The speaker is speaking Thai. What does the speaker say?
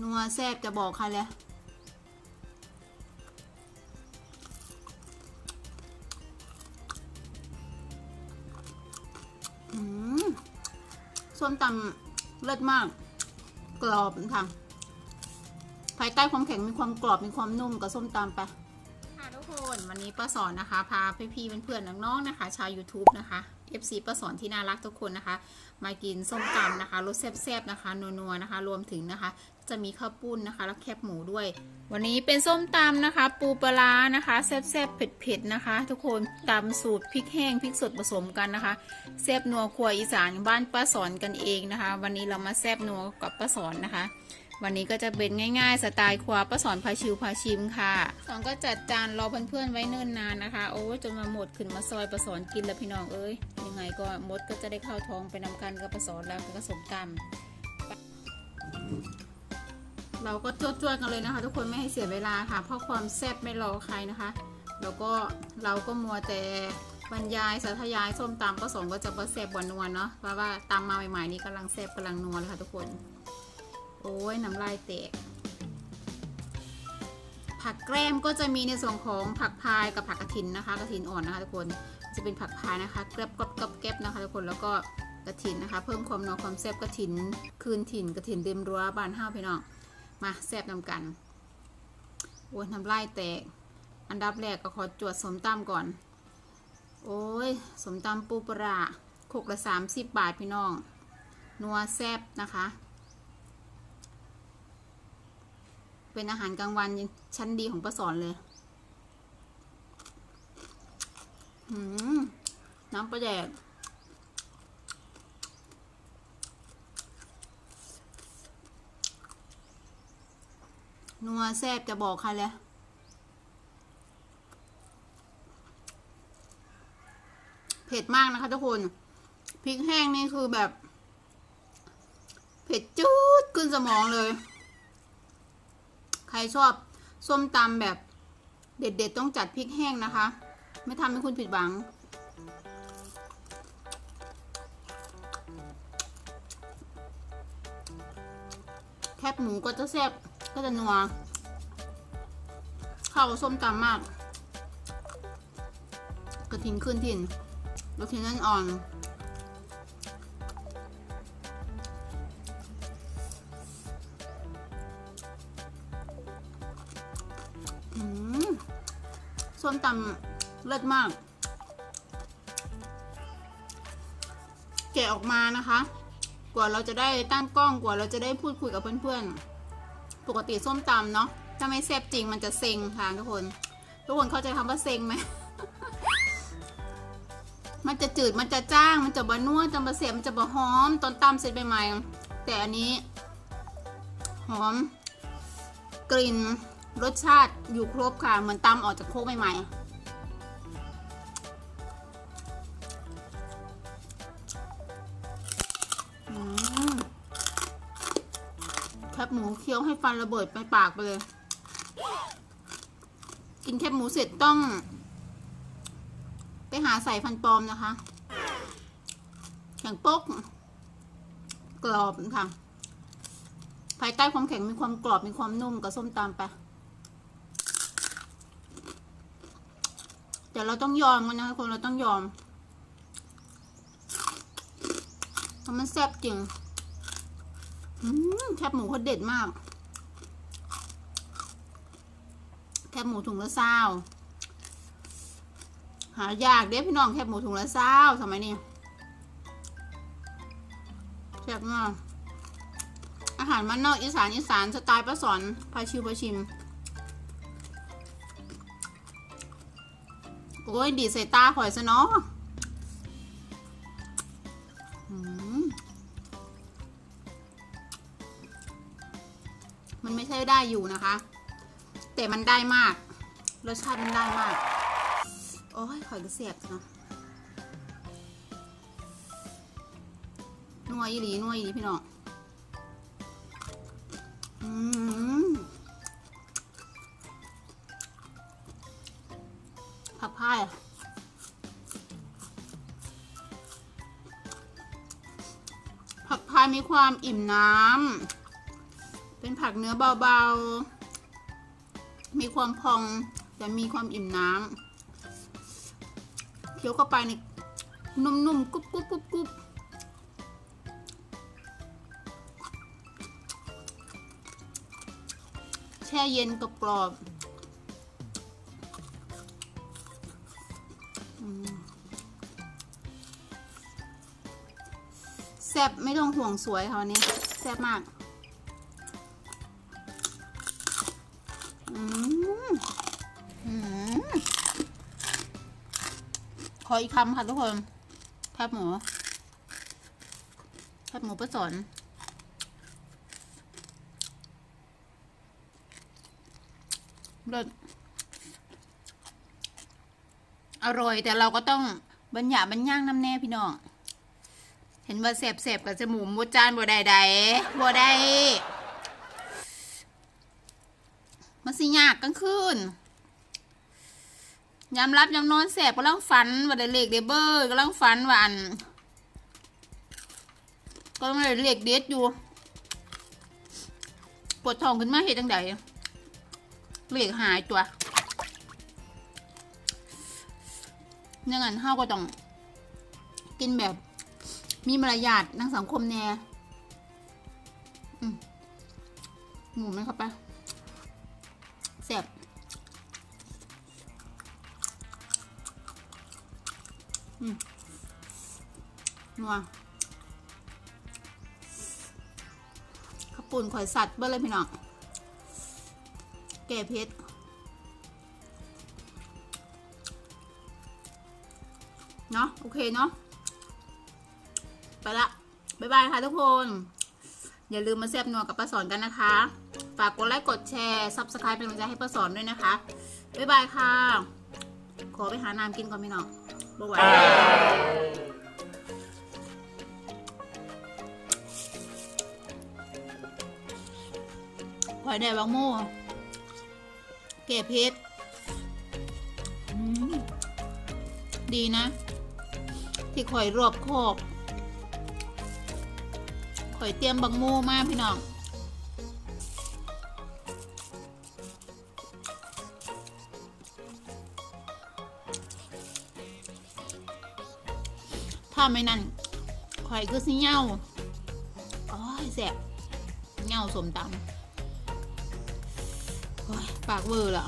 นัวแซ่บจะบอกใครเลยส้มตำเลิศมาก กรอบค่ะภายใต้ความแข็งมีความกรอบมีความนุ่มกับส้มตำไปค่ะทุกคนวันนี้ป้าสอนนะคะ พาพี่ๆเพื่อนๆน้องๆนะคะ ชาว YouTube นะคะ FC ป้าสอนที่น่ารักทุกคนนะคะ มากินส้มตำนะคะรสแซ่บๆนะคะนัวๆนะคะ รวมถึงนะคะ จะมีข้าวปุ้นนะคะแล้วแคบหมูด้วย วันนี้เป็นส้มตำนะคะ ปูปลาร้านะคะแซ่บๆเผ็ดๆนะคะ ทุกคนตำสูตรพริกแห้งพริกสดผสมกันนะคะแซ่บนัวครัวอีสานบ้านป้าสอนกันเองนะคะ วันนี้เรามาแซ่บนัวกับป้าสอนนะคะวันนี้ก็จะเป็นง่ายๆ สไตล์ครัวป้าสอนพาชิวพาชิมค่ะสอนก็จัดจานรอเพื่อนๆไว้เนิ่นนานนะคะ โอ้จนมาหมดขึ้นมาซอยป้าสอนกินแล้วพี่น้องเอ้ยยังไงก็มดก็จะได้เข้าท้องไปนำกันกับป้าสอนแล้วก็สมตำ เราก็จวดๆกันเลยนะคะ ทุกคนไม่ให้เสียเวลาค่ะ เพราะความแซ่บไม่รอใครนะคะ แล้วก็เราก็มัวแต่บรรยายสาธยายส้มตำป้าสอนก็จะประแซ่บหวานวลเนาะเพราะว่าตำมาใหม่ๆนี้กำลังแซ่บกำลังนัวเลยค่ะทุกคน โอ้ยน้ำลายแตกผักแกล้มก็จะมีในส่วนของผักพายกับผักกระถินนะคะกระถินอ่อนนะคะทุกคนจะเป็นผักพายนะคะแกรบกรอบกรอบแกรบนะคะทุกคนแล้วก็กระถินนะคะ เพิ่มความนัวความแซ่บกระถิน คืนถิ่นกระถินเต็มรั้วบานห้าวพี่น้อง มาแซ่บนำกันโอ้ยน้ำลายแตก อันดับแรกก็ขอจวดสมตำก่อน โอ้ย สมตำปูปลาร้าขกละสามสิบบาทพี่น้อง นัวแซ่บนะคะ เป็นอาหารกลางวันชั้นดีของป้าสอนเลยน้ำปลาแดก นัวแซ่บจะบอกใครเลยเผ็ดมากนะคะทุกคนพริกแห้งนี่คือแบบ เผ็ดจุดขึ้นสมองเลย ใครชอบส้มตำแบบเด็ดๆ ต้องจัดพริกแห้งนะคะ ไม่ทำให้คุณผิดหวัง แคบหมูก็จะแซ่บ ก็จะนัวเข้าส้มตำมาก กระถินขึ้นถิ่นกระถินนั่นอ่อนส้มตำเลิศมาก แกะออกมานะคะ กว่าเราจะได้ตั้งกล้องกว่าเราจะได้พูดคุยกับเพื่อนๆ ปกติส้มตำเนาะถ้าไม่แซ่บจริงมันจะเซ็งค่ะทุกคน ทุกคนเข้าใจคำว่าเซ็งไหมมันจะจืดมันจะจ้างมันจะบะนัวจะบะเสียมันจะบะหอม ตอนตำเสร็จใหม่ๆแต่อันนี้ หอม กลิ่นรสชาติอยู่ครบค่ะ เหมือนตำออกจากโคกใหม่ๆ บหมูเคี้ยวให้ฟันระเบิดไปปากไปเลย กินแคบหมูเสร็จต้อง ไปหาใส่ฟันปลอมนะคะ แข็งปกกรอบค่ะ ภายใต้ความแข็งมีความกรอบมีความนุ่มกับส้มตำไป แต่เราต้องยอมกันนะคะคนเราต้องยอมเพราะมันแซ่บจริง แคบหมูเขาเด็ดมาก แคบหมูถุงละเศร้าหายากเด้พี่น้องแคบหมูถุงละเศร้าสมัยนี้แซ่บมากอาหารมันนอกอีสานอีสานสไตล์ป้าสอนพาชิวพาชิมโอ้ยดีใส่ตาข่อยซะเนาะ มันไม่ใช่ได้อยู่นะคะ แต่มันได้มาก รสชาติมันได้มาก โอ้ยข่อยก็เสียบเนาะนัวยีหลีนัวยีหลีพี่น้องอืมผักพายผักพายมีความอิ่มน้ำ เป็นผักเนื้อเบาๆ มีความพองแต่มีความอิ่มน้ำเคี้ยวเข้าไปในนุ่มๆกรุบกรุบกรุบกรุบแช่เย็นกรอบๆอืมแซ่บไม่ต้องห่วงสวยค่ะวันนี้แซ่บมาก ขออีกคำค่ะทุกคนแคบหมูแคบหมูประสนเลิศอร่อย แต่เราก็ต้องบรรยาบรรย่างน้ำแน่พี่น้อง เห็นว่าเสบเสบๆกับจมูกมดจานบ่ได้ใดบ่ได้ มันสิยากกลางคืนยามรับยามนอนแสบก็ลังฝันว่าได้เลขเดเบอร์ก็ลังฝันว่าอันก็ต้องได้เลขเด็ดอยู่ปวดท้องขึ้นมาเหตุจังใดเลขหายตัวยังไงเฮาก็ต้องกินแบบมีมารยาททางสังคมแน่อืมหมูไหมครับปะแซ่บอืมนัวข้าวปุ่นข่อยสัตว์เบิ้ลเลยพี่น้องแก่เพชรเนาะโอเคเนาะไปละ บ๊ายบายค่ะทุกคน อย่าลืมมาแซบนัวกับป้าสอนกันนะคะ ฝากกดไลค์กดแชร์ซับสไครป์เป็นกำลังใจให้ป้าสอนด้วยนะคะ บ๊ายบายค่ะ ขอไปหาน้ำกินก่อนพี่น้องบ๊ายบายหอยแดดบางโม่เก็บเพชรดีนะ ที่ข่อยรอบคอบ ข่อยเตรียมบังม่มากพี่น้องถ้าไม่นั่นข่อยคือสิเงาโอ้ยแสบเงาสมตำปากเวอร์ละ